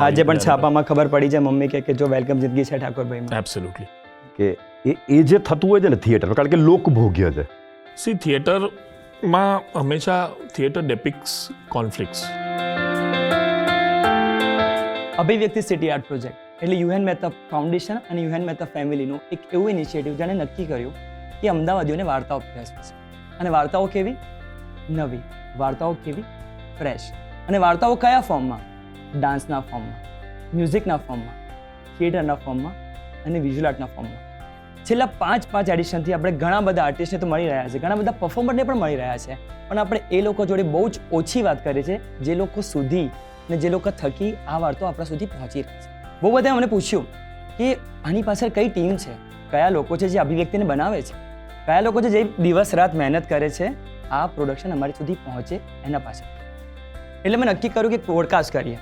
આજે પણ છાપામાં ખબર પડી છે મમ્મી કે કે જો વેલકમ જિંદગી છે ઠાકોરભાઈ એબ્સોલ્યુટલી કે એ એ જે થતું હોય છે ને થિયેટર કારણ કે લોકભોગ્ય છે. સી થિયેટરમાં હંમેશા theatre depicts conflicts Abhivyakti city art project એટલે યુએન મહેતા ફાઉન્ડેશન અને યુએન મહેતા ફેમિલીનું એક એવું ઇનિશિયેટિવ જેણે નક્કી કર્યું કે અમદાવાદીઓને વાર્તાઓ પીરસવી છે અને વાર્તાઓ કેવી? નવી. વાર્તાઓ કેવી? ફ્રેશ અને વાર્તાઓ કયા ફોર્મમાં ડાન્સના ફોર્મમાં, મ્યુઝિકના ફોર્મમાં, થિયેટરના ફોર્મમાં અને વિઝ્યુઅલ આર્ટના ફોર્મમાં. છેલ્લા પાંચ પાંચ એડિશનથી આપણે ઘણા બધા આર્ટિસ્ટને તો મળી રહ્યા છે, ઘણા બધા પર્ફોમરને પણ મળી રહ્યા છે. પણ આપણે એ લોકો જોડે બહુ જ ઓછી વાત કરીએ છીએ જે લોકો સુધી ને જે લોકો થકી આ વાર્તો આપણા સુધી પહોંચી રહી છે. બહુ બધાએ મને પૂછ્યું કે આની પાછળ કઈ ટીમ છે? કયા લોકો છે જે અભિવ્યક્તિને બનાવે છે? કયા લોકો છે જે દિવસ રાત મહેનત કરે છે? આ પ્રોડક્શન અમારી સુધી પહોંચે એના પાછળ. એટલે મેં નક્કી કર્યું કે પોડકાસ્ટ કરીએ.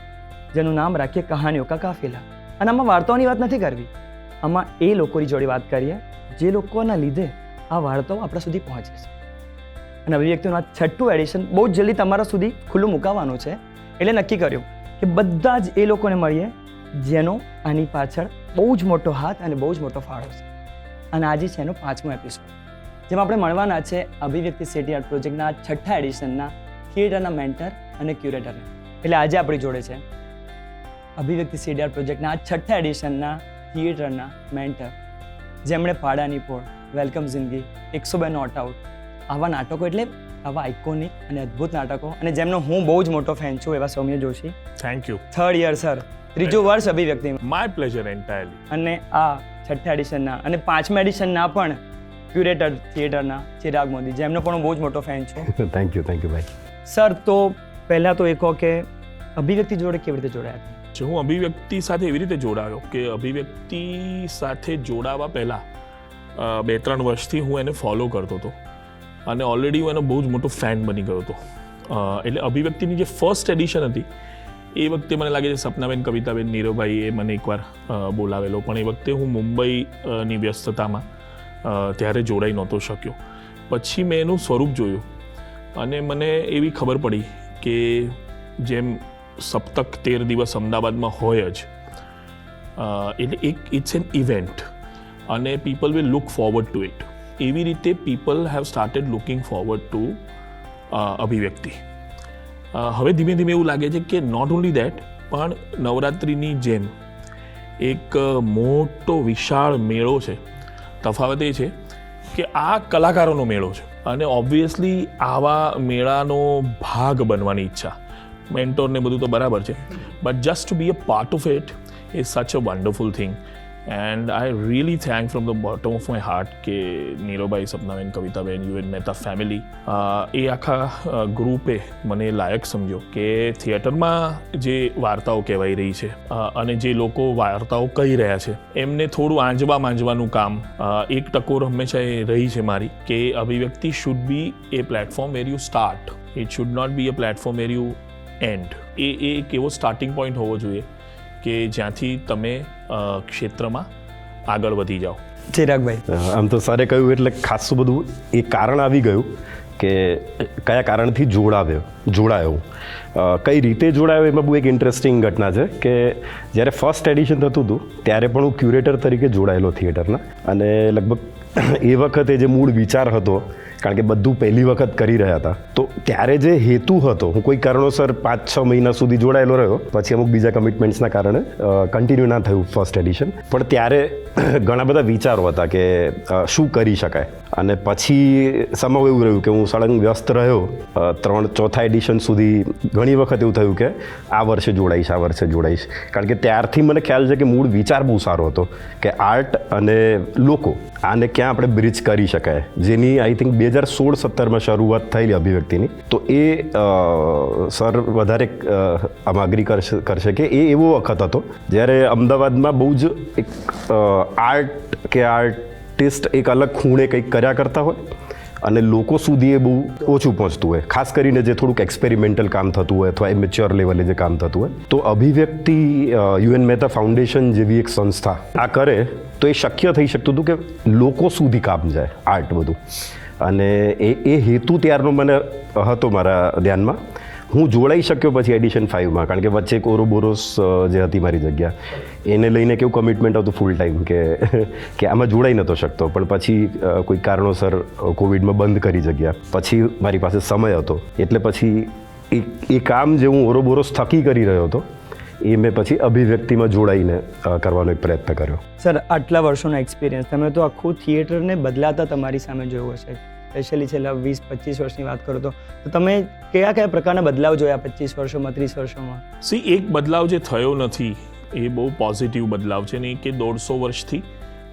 જેનું નામ રાખીએ કહાનીઓ કા કાફિલા. અને આમાં વાર્તાઓની વાત નથી કરવી. આમાં એ લોકોની જોડે વાત કરીએ, જે લોકોના લીધે આ વાર્તાઓ આપણા સુધી પહોંચે છે. અને અભિવ્યક્તિનું આ છઠ્ઠું એડિશન બહુ જ જલ્દી તમારા સુધી ખુલ્લું મુકાવવાનું છે. એટલે નક્કી કર્યું કે બધા જ એ લોકોને મળીએ, જેનો આની પાછળ બહુ જ મોટો હાથ અને બહુ જ મોટો ફાળો છે. અને આજે છે એનો પાંચમો એપિસોડ જેમાં આપણે મળવાના છે અભિવ્યક્તિ સિટી આર્ટ પ્રોજેક્ટના છઠ્ઠા એડિશનના થિયેટરના મેન્ટર અને ક્યુરેટરને એટલે આજે આપણી જોડે છે. અભિવ્યક્તિ સીડીઆર પ્રોજેક્ટના આ છઠ્ઠા એડિશનના થિયેટરના મેન્ટર. જેમણે પાડાની પોળ વેલકમ જિંદગી એકસો બે નોટ આઉટ. આવા નાટકો એટલે આવા આઇકોનિક અને અદ્ભુત નાટકો. અને જેમનો હું બહુ જ મોટો ફેન છું એવા Saumya Joshi. Thank you third year sir ત્રીજું વર્ષ અભિવ્યક્તિ માય પ્લેઝર એન્ટાયરલી અને આ છઠ્ઠા એડિશનના અને પાંચમા એડિશનના પણ ક્યુરેટર થિયેટરના ચિરાગ મોદી જેમનો પણ હું બહુ જ મોટો ફેન છું. થેન્ક યુ થેન્ક યુ ભાઈ સર તો પહેલાં તો એ કહો કે અભિવ્યક્તિ જોડે કેવી રીતે જોડાયા? હતા જો હું અભિવ્યક્તિ સાથે એવી રીતે જોડાયો કે અભિવ્યક્તિ સાથે જોડાવા પહેલાં બે ત્રણ વર્ષથી હું એને ફોલો કરતો હતો. અને ઓલરેડી હું એનો બહુ જ મોટો ફેન બની ગયો હતો. એટલે અભિવ્યક્તિની જે ફર્સ્ટ એડિશન હતી, એ વખતે મને લાગે છે સપનાબેન, કવિતાબેન, નીરવભાઈએ મને એકવાર બોલાવેલો. પણ એ વખતે હું મુંબઈની વ્યસ્તતામાં ત્યારે જોડાઈ નહોતો શક્યો. પછી મેં એનું સ્વરૂપ જોયું. અને મને એવી ખબર પડી કે જેમ સપ્તક તેર દિવસ અમદાવાદમાં હોય જ. એટલે એક ઇટ્સ એન ઇવેન્ટ અને people will look forward to it એવી રીતે people have started looking forward to Abhivyakti. હવે ધીમે ધીમે એવું લાગે છે કે નોટ ઓન્લી દેટ પણ નવરાત્રિની જેમ એક મોટો વિશાળ મેળો છે. તફાવત એ છે કે આ કલાકારોનો મેળો છે. અને ઓબ્વિયસલી આવા મેળાનો ભાગ બનવાની ઈચ્છા. મેન્ટોર ને બધું તો બરાબર છે. But just be a part of it is such a wonderful thing and I really thank from the bottom of my heart કે નીરોભાઈ સપનાબેન, કવિતાબેન યુએન મહેતા ફેમિલી એ આખા ગ્રુપે મને લાયક સમજ્યો કે થિયેટરમાં જે વાર્તાઓ કહેવાઈ રહી છે અને જે લોકો વાર્તાઓ કહી રહ્યા છે, એમને થોડું આંજવા માંજવાનું કામ એક ટકોર હંમેશા એ રહી છે મારી કે Abhivyakti should be a platform where you start it should not be a platform where you and એ એ એક એવો સ્ટાર્ટિંગ પોઈન્ટ હોવો જોઈએ કે જ્યાંથી તમે ક્ષેત્રમાં આગળ વધી જાઓ. ચિરાગભાઈ. આમ તો સરે કહ્યું એટલે ખાસું બધું એ કારણ આવી ગયું કે કયા કારણથી જોડાવ્યો જોડાયો. કઈ રીતે જોડાયો એમાં બહુ એક ઇન્ટરેસ્ટિંગ ઘટના છે કે જ્યારે ફર્સ્ટ એડિશન થતું હતું, ત્યારે પણ હું ક્યુરેટર તરીકે જોડાયેલો થિયેટરના અને લગભગ એ વખતે જે મૂળ વિચાર હતો, કારણ કે બધું પહેલી વખત કરી રહ્યા હતા, તો ત્યારે જે હેતુ હતો, હું કોઈ કારણોસર પાંચ છ મહિના સુધી જોડાયેલો રહ્યો, પછી અમુક બીજા કમિટમેન્ટ્સના કારણે કન્ટિન્યુ ના થયું ફર્સ્ટ એડિશન પણ ત્યારે ઘણા બધા વિચારો હતા કે શું કરી શકાય? અને પછી સમય એવું રહ્યું કે હું સળંગ વ્યસ્ત રહ્યો ત્રણ ચોથા એડિશન સુધી ઘણી વખત એવું થયું કે આ વર્ષે જોડાઈશ, આ વર્ષે જોડાઈશ. કારણ કે ત્યારથી મને ખ્યાલ છે કે મૂળ વિચાર બહુ સારો હતો કે આર્ટ અને લોકો આને ક્યાં આપણે બ્રિજ કરી શકાય. જેની આઈ થિંક બે હજાર સોળ સત્તરમાં શરૂઆત થયેલી અભિવ્યક્તિની. તો એ સર વધારે અમાગરી કરશે કે એ એવો વખત હતો જ્યારે અમદાવાદમાં બહુ જ એક આર્ટ કે આર્ટિસ્ટ એક અલગ ખૂણે કંઈક કર્યા કરતા હોય. અને લોકો સુધી એ બહુ ઓછું પહોંચતું હોય. ખાસ કરીને જે થોડુંક એક્સપેરિમેન્ટલ કામ થતું હોય અથવા મેચ્યોર લેવલે જે કામ થતું હોય. તો અભિવ્યક્તિ યુએન મહેતા ફાઉન્ડેશન જેવી એક સંસ્થા આ કરે તો એ શક્ય થઈ શકતું હતું કે લોકો સુધી કામ જાય, આર્ટ બધું. અને એ એ હેતુ ત્યારનો મને હતો મારા ધ્યાનમાં. હું જોડાઈ શક્યો પછી એડિશન ફાઇવમાં કારણ કે વચ્ચે એક ઓરોબોરોસ જે હતી મારી જગ્યા, એને લઈને કેવું કમિટમેન્ટ હતું ફૂલ ટાઈમ કે કે આમાં જોડાઈ નહોતો શકતો. પણ પછી કોઈ કારણોસર કોવિડમાં બંધ કરી જગ્યા. પછી મારી પાસે સમય હતો. એટલે પછી એ કામ જે હું ઓરોબોરોસ થકી કરી રહ્યો હતો, એ મેં પછી અભિવ્યક્તિમાં જોડાઈને કરવાનો એક પ્રયત્ન કર્યો. સર, આટલા વર્ષોનો એક્સપિરિયન્સ તમે તો આખું થિયેટરને બદલાતા તમારી સામે જોયું હશે. સ્પેશિયલી છેલ્લા વીસ, પચીસ વર્ષની વાત કરો તો તમે કયા કયા પ્રકારના બદલાવ જોયા પચીસ વર્ષોમાં, ત્રીસ વર્ષોમાં? સી એક બદલાવ જે થયો નથી, એ બહુ પોઝિટિવ બદલાવ છે ને કે દોઢસો વર્ષથી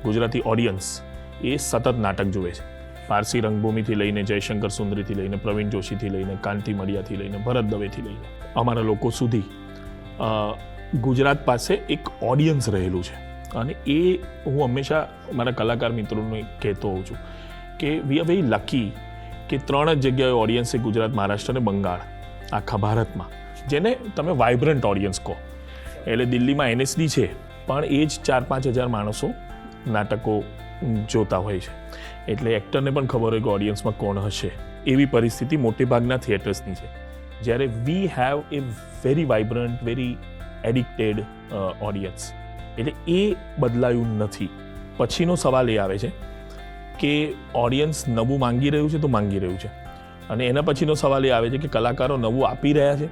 ગુજરાતી ઓડિયન્સ એ સતત નાટક જુએ છે. પારસી રંગભૂમિથી લઈને, જયશંકર સુંદરીથી લઈને, પ્રવીણ જોશીથી લઈને, કાંતિ મડિયાથી લઈને, ભરત દવેથી લઈને, અમારા લોકો સુધી ગુજરાત પાસે એક ઓડિયન્સ રહેલું છે. અને એ હું હંમેશા મારા કલાકાર મિત્રોને કહેતો હોઉં છું કે વી આર વેરી લકી કે ત્રણ જ જગ્યાએ ઓડિયન્સ છે ગુજરાત, મહારાષ્ટ્ર અને બંગાળ, આખા ભારતમાં. જેને તમે વાઇબ્રન્ટ ઓડિયન્સ કહો. એટલે દિલ્હીમાં એનએસડી છે, પણ એ જ ચાર પાંચ હજાર માણસો નાટકો જોતા હોય છે. એટલે એક્ટરને પણ ખબર હોય કે ઓડિયન્સમાં કોણ હશે. એવી પરિસ્થિતિ મોટે ભાગના થિયેટર્સની છે. જ્યારે we have a very vibrant very addicted audience એટલે એ બદલાયું નથી. પછીનો સવાલ એ આવે છે કે ઓડિયન્સ નવું માંગી રહ્યું છે તો માંગી રહ્યું છે. અને એના પછીનો સવાલ એ આવે છે કે કલાકારો નવું આપી રહ્યા છે?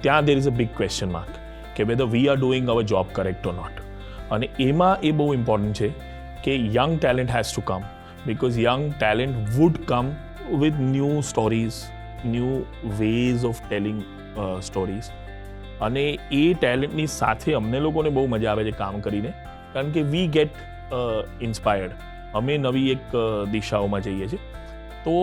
ત્યાં there is a big question mark કે whether we are doing our job correct or not અને એમાં એ બહુ ઇમ્પોર્ટન્ટ છે કે young talent has to come because young talent would come with new stories new ways of telling stories અને એ ટેલેન્ટની સાથે અમને લોકોને બહુ મજા આવે છે કામ કરીને. કારણ કે વી ગેટ ઇન્સ્પાયર્ડ અમે નવી એક દિશાઓમાં જઈએ છીએ. તો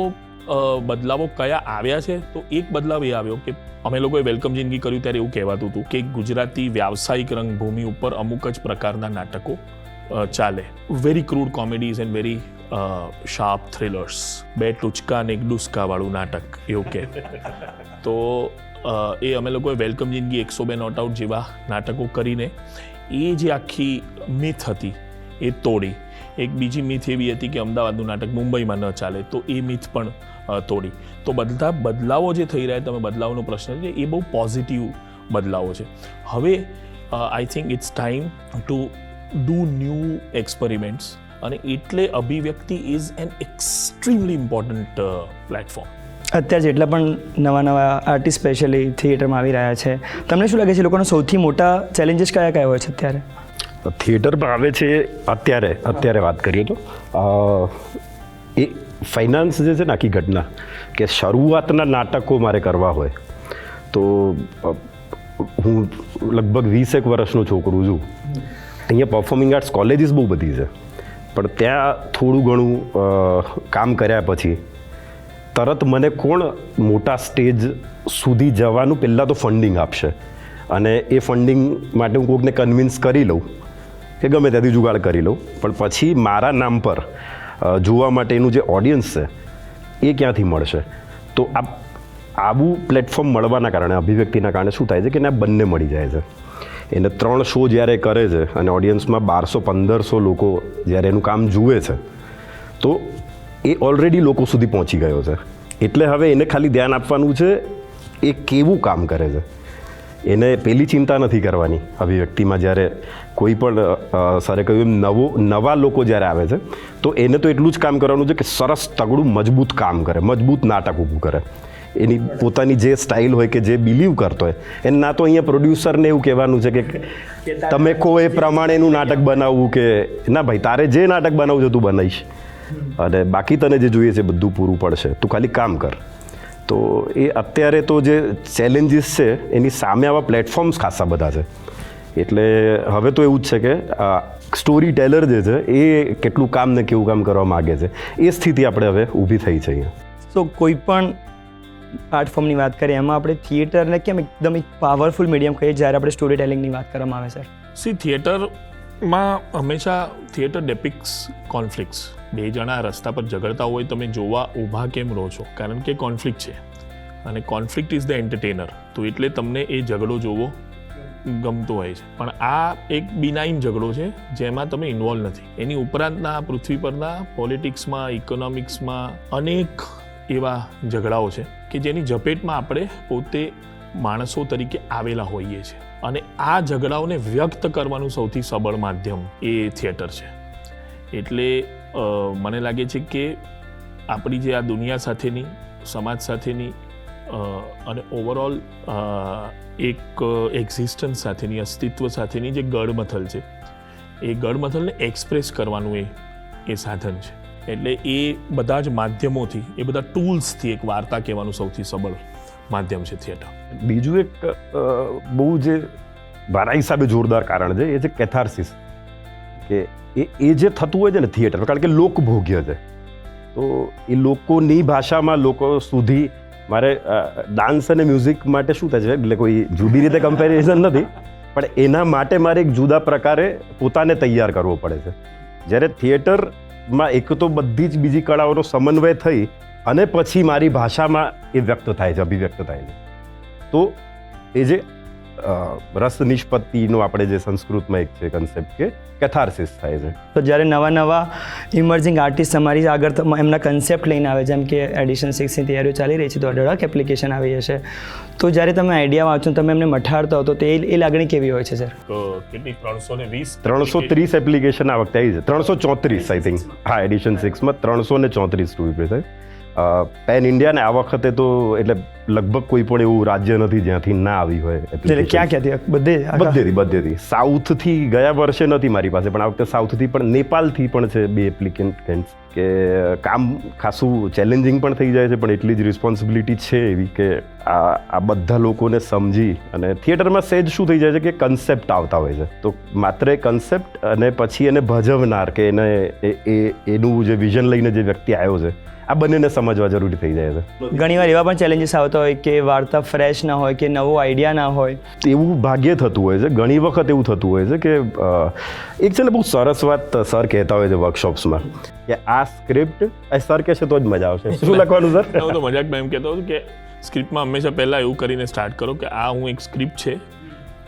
બદલાવો કયા આવ્યા છે? તો એક બદલાવ એ આવ્યો કે અમે લોકોએ વેલકમ જિંદગી કર્યું ત્યારે એવું કહેવાતું હતું કે ગુજરાતી વ્યાવસાયિક રંગભૂમિ ઉપર અમુક જ પ્રકારના નાટકો ચાલે. Very crude comedies and very sharp thrillers બે ટુચકા અને એક ડુસકાવાળું નાટક, એવું કે. તો એ અમે લોકોએ વેલકમ જિંદગી એકસો બે નોટ આઉટ જેવા નાટકો કરીને એ જે આખી મિથ હતી એ તોડી. એક બીજી મિથ એવી હતી કે અમદાવાદનું નાટક મુંબઈમાં ન ચાલે, તો એ મિથ પણ તોડી. તો બધા બદલાવો જે થઈ રહ્યા તમે બદલાવનો પ્રશ્ન છે, એ બહુ પોઝિટિવ બદલાવો છે. હવે I think it's time to do new experiments અને એટલે Abhivyakti is an extremely important platform અત્યારે જેટલા પણ નવા નવા આર્ટિસ્ટ સ્પેશિયલી થિયેટરમાં આવી રહ્યા છે, તમને શું લાગે છે લોકોના સૌથી મોટા ચેલેન્જીસ કયા કયા હોય છે અત્યારે? થિયેટરમાં આવે છે અત્યારે અત્યારે વાત કરીએ તો. એ ફાઇનાન્સ જે છે ને આખી ઘટના, કે શરૂઆતના નાટકો મારે કરવા હોય, તો હું લગભગ વીસેક વર્ષનો છોકરો છું. અહીંયા પરફોર્મિંગ આર્ટ્સ કોલેજીસ બહુ બધી છે. પણ ત્યાં થોડું ઘણું કામ કર્યા પછી, તરત મને કોણ મોટા સ્ટેજ સુધી જવાનું પહેલાં તો ફંડિંગ આપશે. અને એ ફંડિંગ માટે હું કોઈકને કન્વિન્સ કરી લઉં. કે ગમે ત્યાંથી જુગાડ કરી લઉં. પણ પછી મારા નામ પર જોવા માટેનું જે ઓડિયન્સ છે, એ ક્યાંથી મળશે? તો આ, આવું પ્લેટફોર્મ મળવાના કારણે, અભિવ્યક્તિના કારણે શું થાય છે કે આ બંને મળી જાય છે. એને ત્રણ શો જ્યારે કરે છે અને ઓડિયન્સમાં બારસો, પંદરસો લોકો જ્યારે એનું કામ જુએ છે, તો એ ઓલરેડી લોકો સુધી પહોંચી ગયો છે. એટલે હવે એને ખાલી ધ્યાન આપવાનું છે, એ કેવું કામ કરે છે. એને પેલી ચિંતા નથી કરવાની અભિવ્યક્તિમાં જ્યારે કોઈ પણ સરે કહ્યું એમ નવો, નવા લોકો જ્યારે આવે છે, તો એને તો એટલું જ કામ કરવાનું છે કે સરસ તગડું મજબૂત કામ કરે, મજબૂત નાટક ઊભું કરે. એની પોતાની જે સ્ટાઇલ હોય કે જે બિલીવ કરતો હોય, એને ના તો અહીંયા પ્રોડ્યુસરને એવું કહેવાનું છે કે તમે કહો એ પ્રમાણેનું નાટક બનાવવું કે, ના ભાઈ, તારે જે નાટક બનાવવું છે તું બનાવીશ. અને બાકી તને જે જોઈએ છે બધું પૂરું પડશે. તું ખાલી કામ કર. તો એ અત્યારે તો જે ચેલેન્જીસ છે એની સામે આવા પ્લેટફોર્મ્સ ખાસા બધા છે. એટલે હવે તો એવું જ છે કે સ્ટોરી ટેલર જે છે એ કેટલું કામ ને કેવું કામ કરવા માગે છે એ સ્થિતિ આપણે હવે ઊભી થઈ છે અહીંયા. સો કોઈ પણ આર્ટ ફોર્મની વાત કરીએ એમાં આપણે થિયેટરને કેમ એકદમ એક પાવરફુલ મીડિયમ કહીએ જ્યારે આપણે સ્ટોરી ટેલિંગની વાત કરવામાં આવે સર સી થિયેટરમાં હંમેશા થિયેટર ડેપિક્સ કોન્ફ્લિક્ટ્સ બે જણા રસ્તા પર ઝઘડતા હોય તમે જોવા ઊભા કેમ રહો છો? કારણ કે કોન્ફ્લિક્ટ છે. અને કોન્ફ્લિક્ટ ઇઝ ધ એન્ટરટેનર તો એટલે તમને એ ઝઘડો જોવો ગમતો હોય છે. પણ આ એક બિનાઇન ઝઘડો છે જેમાં તમે ઇન્વોલ્વ નથી. એની ઉપરાંતના પૃથ્વી પરના પોલિટિક્સમાં ઇકોનોમિક્સમાં અનેક એવા ઝઘડાઓ છે કે જેની ઝપેટમાં આપણે પોતે માણસો તરીકે આવેલા હોઈએ છીએ. અને આ ઝઘડાઓને વ્યક્ત કરવાનું સૌથી સબળ માધ્યમ એ થિયેટર છે. એટલે મને લાગે છે કે આપણી જે આ દુનિયા સાથેની, સમાજ સાથેની અને ઓવરઓલ એક એક્ઝિસ્ટન્સ સાથેની, અસ્તિત્વ સાથેની જે ગડમથલ છે, એ ગડમથલને એક્સપ્રેસ કરવાનું એ એ સાધન છે. એટલે એ બધા જ માધ્યમોથી, એ બધા ટૂલ્સથી એક વાર્તા કહેવાનું સૌથી સબળ માધ્યમ છે થિયેટર બીજું એક બહુ જે મારા હિસાબે જોરદાર કારણ છે, એ છે કેથાર્સિસ કે એ એ જે થતું હોય છે ને થિયેટર કારણ કે લોકભોગ્ય છે. તો એ લોકોની ભાષામાં લોકો સુધી મારે ડાન્સ અને મ્યુઝિક માટે શું થાય છે? એટલે કોઈ જુદી રીતે કમ્પેરિઝન નથી. પણ એના માટે મારે એક જુદા પ્રકારે પોતાને તૈયાર કરવો પડે છે. જ્યારે થિયેટરમાં એક તો બધી જ બીજી કળાઓનો સમન્વય થઈ અને પછી મારી ભાષામાં એ વ્યક્ત થાય છે, અભિવ્યક્ત થાય છે. તો એ જે રસ નિષ્પત્તિનો આપણે જે સંસ્કૃતમાં એક છે કન્સેપ્ટ કે કેથાર્સિસ થાય છે. તો જ્યારે નવા નવા ઇમર્જિંગ આર્ટિસ્ટ અમારી આગળ તમ- એમના કન્સેપ્ટ લઈને આવે જેમ કે એડિશન સિક્સની તૈયારીઓ ચાલી રહી છે તો અઢળક એપ્લિકેશન આવી હશે તો જ્યારે તમે આઈડિયા વાંચો તમે એમને મઠાડતા હો તો તે એ લાગણી કેવી હોય છે સર કેટલી? ત્રણસો ને વીસ ત્રણસો ત્રીસ એપ્લિકેશન આ વખતે આવી છે. ત્રણસો ચોત્રીસ આઈ થિંક હા એડિશન સિક્સમાં ત્રણસો ને ચોત્રીસ રૂપિયા બી પેન ઇન્ડિયા ને આ વખતે તો એટલે લગભગ કોઈ પણ એવું રાજ્ય નથી જ્યાંથી ના આવી હોય એટલે ક્યાં ક્યાંથી? બધે બધેથી બધેથી. સાઉથથી ગયા વર્ષે નથી મારી પાસે પણ આ વખતે સાઉથથી પણ નેપાલથી પણ છે બે એપ્લિકેન્ટ કે કામ ખાસું ચેલેન્જિંગ પણ થઈ જાય છે પણ એટલી જ રિસ્પોન્સિબિલિટી છે એવી કે આ આ બધા લોકોને સમજી અને થિયેટરમાં સેજ શું થઈ જાય છે કે કન્સેપ્ટ આવતા હોય છે. તો માત્ર એ કન્સેપ્ટ અને પછી એને ભજવનાર કે એને એ- એ એનું જે વિઝન લઈને જે વ્યક્તિ આવ્યો છે આ બંનેને સમજવા જરૂરી થઈ જાય છે. ઘણીવાર એવા પણ ચેલેન્જીસ આવતા હોય કે વાર્તા ફ્રેશ ના હોય કે નવો આઈડિયા ના હોય. એવું ભાગ્યે થતું હોય છે. ઘણી વખત એવું થતું હોય છે કે એક છે ને બહુ સરસ વાત સર કહેતા હોય છે વર્કશોપ્સમાં કે આ સ્ક્રિપ્ટ એ સર કહેશે તો જ મજા આવશે. શું લખવાનું સર હું તો મજાકમાં એમ કહેતો હતો કે સ્ક્રિપ્ટમાં હંમેશા પહેલાં એવું કરીને સ્ટાર્ટ કરો કે આ હું એક સ્ક્રિપ્ટ છે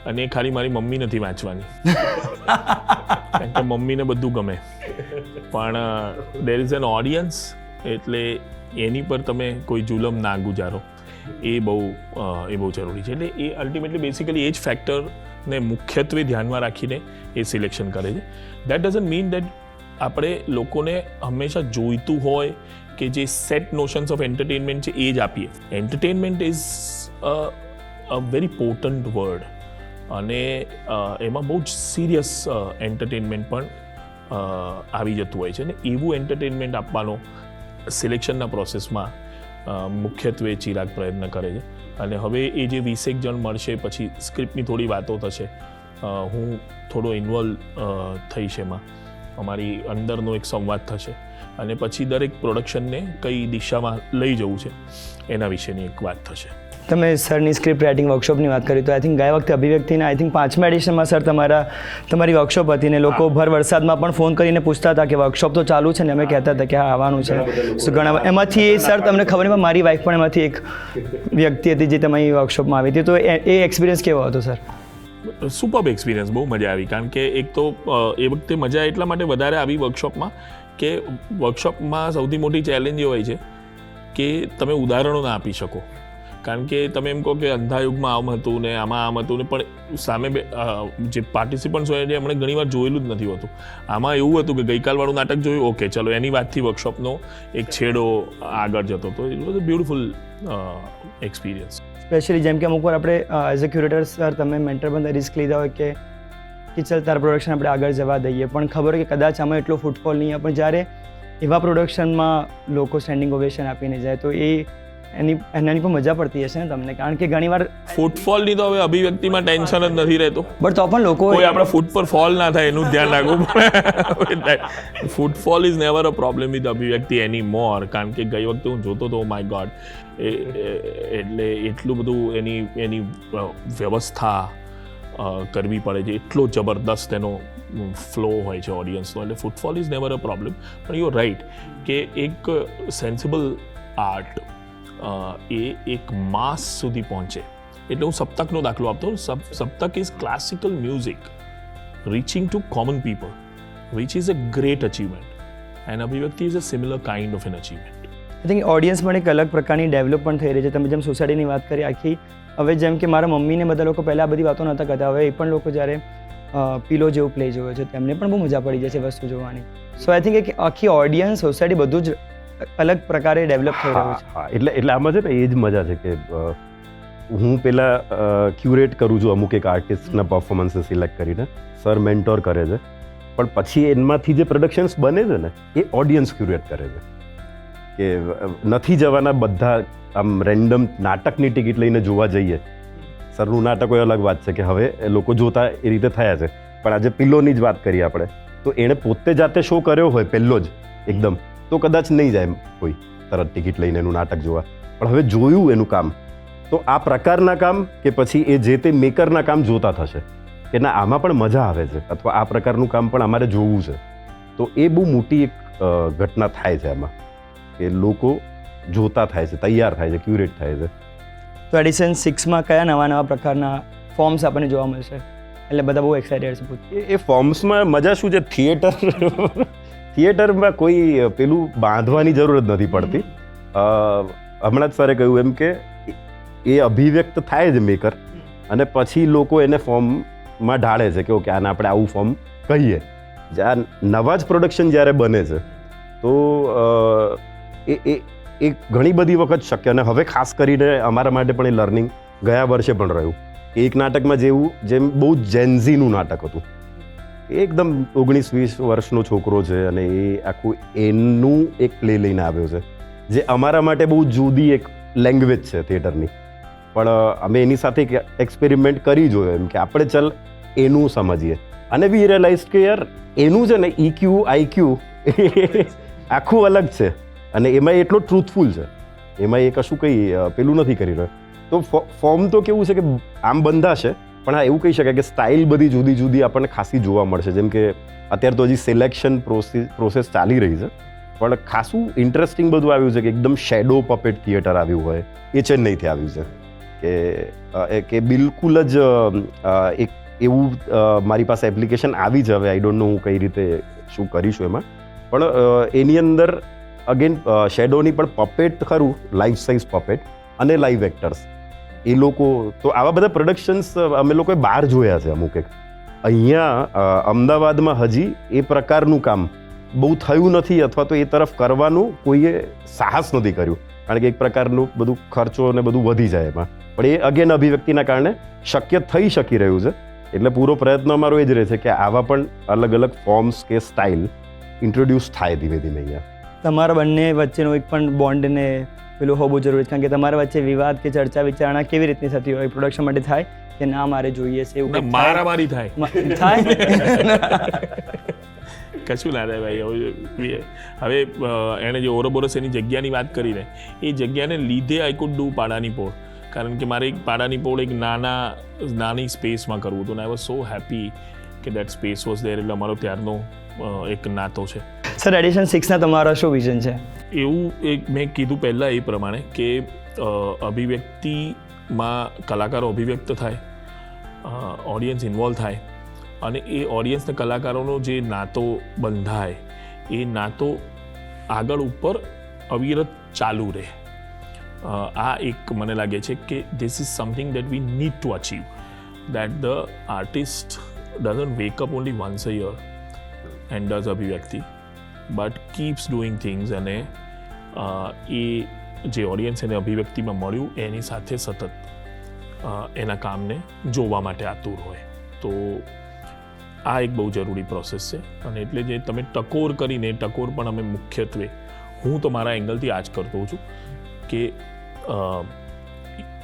અને એ ખાલી મારી મમ્મી નથી વાંચવાની. કારણ કે મમ્મીને બધું ગમે. પણ દેર ઇઝ એન ઓડિયન્સ એટલે એની પર તમે કોઈ જુલમ ના ગુજારો. એ બહુ એ બહુ જરૂરી છે. એટલે એ અલ્ટિમેટલી બેસિકલી એ જ ફેક્ટરને મુખ્યત્વે ધ્યાનમાં રાખીને એ સિલેક્શન કરે છે. દેટ ડઝન્ટ મીન દેટ આપણે લોકોને હંમેશા જોઈતું હોય કે જે સેટ નોશન્સ ઓફ એન્ટરટેનમેન્ટ છે એ જ આપીએ. Entertainment is a very important word અને એમાં બહુ જ સિરિયસ એન્ટરટેનમેન્ટ પણ આવી જતું હોય છે. ને એવું એન્ટરટેનમેન્ટ આપવાનો સિલેક્શનના પ્રોસેસમાં મુખ્યત્વે ચિરાગ પ્રયત્ન કરે છે. અને હવે એ જે વીસેક જણ મળશે, પછી સ્ક્રિપ્ટની થોડી વાતો થશે. હું થોડો ઇન્વોલ્વ થઈશ એમાં. અમારી અંદરનો એક સંવાદ થશે. અને પછી દરેક પ્રોડક્શનને કઈ દિશામાં લઈ જવું છે, એના વિશેની એક વાત થશે. તમે સરની સ્ક્રિપ્ટ રાઇટિંગ વર્કશોપની વાત કરી તો આઈ થિંક ગયા વખતે અભિવ્યક્તિના આઈ થિંક પાંચમા એડિશનમાં સર તમારા તમારી વર્કશોપ હતી ને લોકો ભર વરસાદમાં પણ ફોન કરીને પૂછતા હતા કે વર્કશોપ તો ચાલુ છે ને અમે કહેતા હતા કે હા આવવાનું છે. સો ઘણા એમાંથી સર તમને ખબર નહીં મારી વાઈફ પણ એમાંથી એક વ્યક્તિ હતી જે તમારી વર્કશોપમાં આવી હતી. તો એ એ એક્સપિરિયન્સ કેવો હતો સર? સુપર એક્સપિરિયન્સ બહુ મજા આવી. કારણ કે એક તો એ વખતે મજા એટલા માટે વધારે આવી વર્કશોપમાં કે વર્કશોપમાં સૌથી મોટી ચેલેન્જ એ હોય છે કે તમે ઉદાહરણો ના આપી શકો. કારણ કે તમે એમ કહો કે અંધાયુગમાં આમ હતું ને આમાં આમ હતું ને, પણ સામે જે પાર્ટિસિપન્ટ્સ હોય છે એમણે ઘણીવાર જોયેલું જ નથી હોતું. આમાં એવું હતું કે ગઈકાલવાળું નાટક જોયું, ઓકે, ચલો, એની વાતથી વર્કશોપનો એક છેડો આગળ જતો હતો. It was a beautiful experience specially જેમ કે અમુક વાર આપણે એઝ અ ક્યુરેટર સર તમે મેન્ટર બંધ રિસ્ક લીધા હોય કે કે ચાલ તાર પ્રોડક્શન આપણે આગળ જવા દઈએ. પણ ખબર કે કદાચ આમાં એટલો ફૂટફોલ નહીં પણ જ્યારે એવા પ્રોડક્શનમાં લોકો સ્ટેન્ડિંગ ઓવેશન આપીને જાય, તો એ એની એનાની પણ મજા પડતી હશે ને તમને? કારણ કે ઘણીવાર ફૂટફોલની તો હવે અભિવ્યક્તિમાં ટેન્શન જ નથી રહેતું. બટ તો પણ લોકો કોઈ આપણા ફૂટ પર ફોલ ના થાય એનું ધ્યાન રાખવું પડે. Footfall is never a problem with Abhivyakti એની મોર કારણ કે ગઈ વખતે હું જોતો હતો માય ગોડ એટલે એટલું બધું એની એની વ્યવસ્થા કરવી પડે છે. એટલો જબરદસ્ત એનો ફ્લો હોય છે ઓડિયન્સનો એટલે footfall is never a problem પણ યુ રાઈટ કે એક સેન્સિબલ આર્ટ એ એક માસ સુધી પહોંચે. એટલે હું સપ્તકનો દાખલો આપતો. સબ Saptak is classical music reaching to common people which is a great achievement and Abhivyakti is a similar kind of an achievement I think audience પણ એક અલગ પ્રકારની ડેવલપ પણ થઈ રહી છે. તમે જેમ સોસાયટીની વાત કરી, આખી, હવે જેમ કે મારા મમ્મીને બધા લોકો પહેલાં આ બધી વાતો નહોતા કરતા હવે એ પણ લોકો જ્યારે પીલો જેવું પ્લે જોવે છે, તેમને પણ બહુ મજા પડી જાય છે વસ્તુ જોવાની. સો આઈ થિંક એક આખી ઓડિયન્સ સોસાયટી બધું જ અલગ પ્રકારે ડેવલપ થઈ રહ્યું છે. હા, એટલે એટલે આમાં છે ને એ જ મજા છે કે હું પેલા ક્યુરેટ કરું છું અમુક એક આર્ટિસ્ટના પરફોર્મન્સ સિલેક્ટ કરીને. સર મેન્ટોર કરે છે. પણ પછી એમાંથી જે પ્રોડક્શન્સ બને છે ને, એ ઓડિયન્સ ક્યુરેટ કરે છે. કે નથી જવાના બધા આમ રેન્ડમ નાટકની ટિકિટ લઈને જોવા જઈએ. સરનું નાટક હોય અલગ વાત છે કે હવે લોકો જોતા એ રીતે થયા છે. પણ આજે પિલ્લોની જ વાત કરીએ આપણે. તો એણે પોતે જાતે શો કર્યો હોય, પહેલો જ, એકદમ. તો કદાચ નહીં જાય કોઈ તરત ટિકિટ લઈને એનું નાટક જોવા. પણ હવે જોયું એનું કામ. તો આ પ્રકારના કામ કે પછી એ જે તે મેકરના કામ જોતા થશે કે ના આમાં પણ મજા આવે છે અથવા આ પ્રકારનું કામ પણ અમારે જોવું છે. તો એ બહુ મોટી એક ઘટના થાય છે આમાં. કે લોકો જોતા થાય છે તૈયાર થાય છે ક્યુરેટ થાય છે. તો એડિશન સિક્સમાં કયા નવા નવા પ્રકારના ફોર્મ્સ આપણને જોવા મળશે? એટલે બધા બહુ એક્સાઇટેડ છે. એ ફોર્મ્સમાં મજા શું છે? થિયેટર? થિયેટરમાં કોઈ પેલું બાંધવાની જરૂર જ નથી પડતી. હમણાં જ સરે કહ્યું એમ કે એ અભિવ્યક્ત થાય જ મેકર અને પછી લોકો એને ફોર્મમાં ઢાળે છે કે ઓકે, આને આપણે આવું ફોર્મ કહીએ. જ્યાં નવા જ પ્રોડક્શન જ્યારે બને છે, તો એ એ એ ઘણી બધી વખત શક્ય અને હવે ખાસ કરીને અમારા માટે પણ એ લર્નિંગ ગયા વર્ષે પણ રહ્યું. એક નાટકમાં જેવું, જેમ બહુ જેન્ઝીનું નાટક હતું. એકદમ ઓગણીસ વીસ વર્ષનો છોકરો છે અને એ આખું એનું એક પ્લે લઈને આવ્યો છે, જે અમારા માટે બહુ જુદી એક લેંગ્વેજ છે થિયેટરની પણ અમે એની સાથે એક્સપેરિમેન્ટ કરી જોયો એમ કે આપણે ચલ એનું સમજીએ. અને વી રિયલાઇઝ કે યાર, એનું છે ને E ઇક્યુ આઈક્યુ આખું અલગ છે. અને એમાં એટલો ટ્રુથફુલ છે. એમાં એ કશું કંઈ પેલું નથી કરી રહ્યો. તો ફોર્મ તો કેવું છે કે આમ બંધાશે પણ હા, એવું કહી શકાય કે સ્ટાઇલ બધી જુદી જુદી આપણને ખાસી જોવા મળશે. જેમ કે અત્યારે તો હજી સિલેક્શન પ્રોસેસ પ્રોસેસ ચાલી રહી છે. પણ ખાસું ઇન્ટરેસ્ટિંગ બધું આવ્યું છે કે એકદમ શેડો પપેટ થિયેટર આવ્યું હોય. એ ચેન્નઈથી આવ્યું છે. કે કે બિલકુલ જ એક એવું મારી પાસે એપ્લિકેશન આવી જ હવે. આઈ ડોન્ટ નો હું કઈ રીતે શું કરીશું એમાં. પણ એની અંદર અગેન શેડોની પણ પપેટ ખરું લાઈફ સાઇઝ પપેટ અને લાઈવ એક્ટર્સ એ લોકો, તો આવા બધા પ્રોડક્શન્સ અમે લોકોએ બહાર જોયા છે અમુક એક. અહીંયા અમદાવાદમાં હજી એ પ્રકારનું કામ બહુ થયું નથી અથવા તો એ તરફ કરવાનું કોઈએ સાહસ નથી કર્યું. કારણ કે એક પ્રકારનું બધું ખર્ચો ને બધું વધી જાય એમાં. પણ એ અગેન અભિવ્યક્તિના કારણે શક્ય થઈ શકી રહ્યું છે. એટલે પૂરો પ્રયત્ન અમારો એ જ રહે છે કે આવા પણ અલગ અલગ ફોર્મ્સ કે સ્ટાઇલ ઇન્ટ્રોડ્યુસ થાય ધીમે ધીમે અહીંયા. તમારા બંને વચ્ચેનો એક પણ બોન્ડને પેલું હોવું જરૂરી છે. કારણ કે તમારા વચ્ચે વિવાદ કે ચર્ચા વિચારણા કેવી રીતની થતી હોય પ્રોડક્શન માટે થાય કે ના મારે જોઈએ છે એવું મારા મારી થાય? મારામારી થાય. થાય? કશું ના થાય ભાઈ હવે એણે જે ઓરોબોરસ એની જગ્યાની વાત કરીને એ જગ્યાને લીધે આઈ કુડ ડુ પાડાની પોળ. કારણ કે મારે એક પાડાની પોળ એક નાના નાની સ્પેસમાં કરવું હતું ને આઈ વોઝ સો હેપી કે દેટ સ્પેસ વોઝ દેર એટલે અમારો ત્યારનો એક નાતો છે. સર એડિશન સિક્સના તમારા શું વિઝન છે? એવું એક મેં કીધું પહેલાં એ પ્રમાણે કે અભિવ્યક્તિમાં કલાકારો અભિવ્યક્ત થાય ઓડિયન્સ ઇન્વોલ્વ થાય અને એ ઓડિયન્સને કલાકારોનો જે નાતો બંધાય, એ નાતો આગળ ઉપર અવિરત ચાલુ રહે. આ એક મને લાગે છે કે this is something that we need to achieve that the artist doesn't wake up only once a year and does Abhivyakti. But keeps doing things અને એ જે ઓડિયન્સ એને અભિવ્યક્તિમાં મળ્યું, એની સાથે સતત એના કામને જોવા માટે આતુર હોય. તો આ એક બહુ જરૂરી પ્રોસેસ છે. અને એટલે જે તમે ટકોર કરીને, ટકોર પણ અમે મુખ્યત્વે હું તો મારા એંગલથી આ જ કરતો છું કે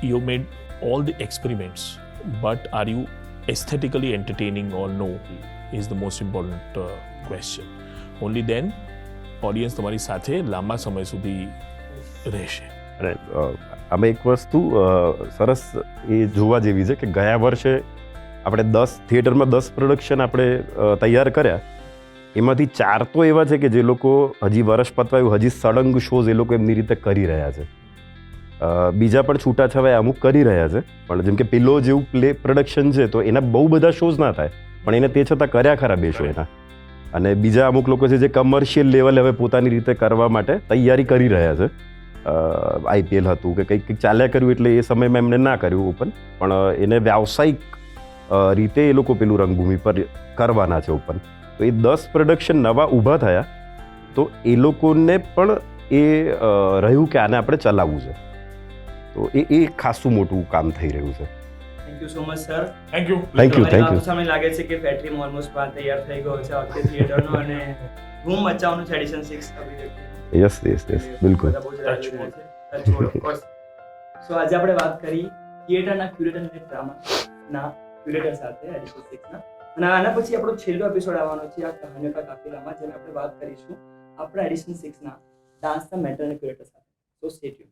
you made all the experiments but are you aesthetically entertaining or no is the most important question only then audience તમારી સાથે લાંબા સમય સુધી રહેશે. અને અમે એક વસ્તુ સરસ એ જોવા જેવી છે કે ગયા વર્ષે આપણે દસ, થિયેટરમાં દસ પ્રોડક્શન આપણે તૈયાર કર્યા. એમાંથી ચાર તો એવા છે કે જે લોકો હજી વર્ષ પતવાયું, હજી સળંગ શોઝ એ લોકો એમની રીતે કરી રહ્યા છે. બીજા પણ છૂટાછવાયા અમુક કરી રહ્યા છે, પણ જેમ કે પિલો જેવું પ્લે પ્રોડક્શન છે, તો એના બહુ બધા શોઝ ના થાય. પણ એને તે છતાં કર્યા ખરા બે શો એના. અને બીજા અમુક લોકો છે જે કમર્શિયલ લેવલે હવે પોતાની રીતે કરવા માટે તૈયારી કરી રહ્યા છે. આઈપીએલ હતું કે કંઈક કંઈક ચાલ્યા કર્યું એટલે એ સમયમાં એમને ના કર્યું ઓપન પણ એને વ્યાવસાયિક રીતે એ લોકો પેલું રંગભૂમિ પર કરવાના છે ઓપન તો એ દસ પ્રોડક્શન નવા ઊભા થયા, તો એ લોકોને પણ એ રહ્યું કે આને આપણે ચલાવવું છે. તો એ એ ખાસું મોટું કામ થઈ રહ્યું છે. Thank you so much sir thank you thank you thank you સામે લાગે છે કે ફેક્ટરીમાં ઓલમોસ્ટ પાર તૈયાર થઈ ગયો છે આ વખતે થિયેટરનો અને રૂમ બચાવવાનું છે edition six yes yes yes બિલકુલ. સો આજે આપણે વાત કરી થિયેટરના ક્યુરેટર અને ડ્રામાના ક્યુરેટર સાથે એડિશન સિક્સના અને આના પછી આપણો છેલ્લો એપિસોડ આવવાનો છે આ કહાનીઓ કા કાફિલામાં જેમાં આપણે વાત કરીશું આપણા એડિશન સિક્સના ડાન્સના મેટર અને ક્યુરેટર સાથે. So stay tune